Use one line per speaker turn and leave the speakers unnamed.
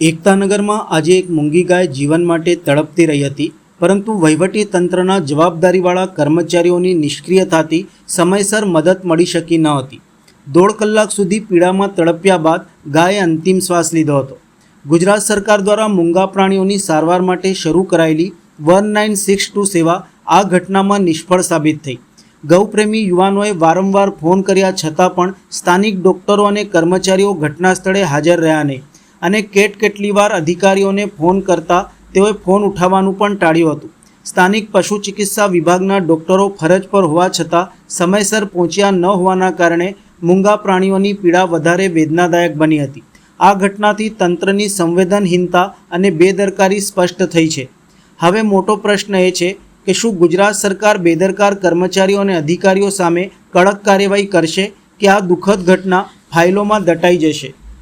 એકતાનગરમાં આજે એક મૂંગી ગાય જીવન માટે તડપતી રહી હતી, પરંતુ વહીવટી તંત્રના જવાબદારીવાળા કર્મચારીઓની નિષ્ક્રિયતાથી સમયસર મદદ મળી શકી ન હતી. દોઢ કલાક સુધી પીડામાં તડપ્યા બાદ ગાયે અંતિમ શ્વાસ લીધો હતો. ગુજરાત સરકાર દ્વારા મૂંગા પ્રાણીઓની સારવાર માટે શરૂ કરાયેલી વન નાઇન સિક્સ ટુ સેવા આ ઘટનામાં નિષ્ફળ સાબિત થઈ. ગૌપ્રેમી યુવાનોએ વારંવાર ફોન કર્યા છતાં પણ સ્થાનિક ડોક્ટરો અને કર્મચારીઓ ઘટના સ્થળે હાજર રહ્યા નહીં. અને કેટ કેટલી વાર અધિકારીઓને ફોન કરતા તેઓએ ફોન ઉઠાવવાનું પણ ટાળ્યું હતું. સ્થાનિક પશુ ચિકિત્સા વિભાગના ડોક્ટરો ફરજ પર હોવા છતાં સમયસર પહોંચ્યા ન હોવાના કારણે મૂંગા પ્રાણીઓની પીડા વધારે વેદનાદાયક બની હતી. આ ઘટનાથી તંત્રની સંવેદનહીનતા અને બેદરકારી સ્પષ્ટ થઈ છે. હવે મોટો પ્રશ્ન એ છે કે શું ગુજરાત સરકાર બેદરકાર કર્મચારીઓ અને અધિકારીઓ સામે કડક કાર્યવાહી કરશે કે આ દુઃખદ ઘટના ફાઇલોમાં દટાઈ જશે?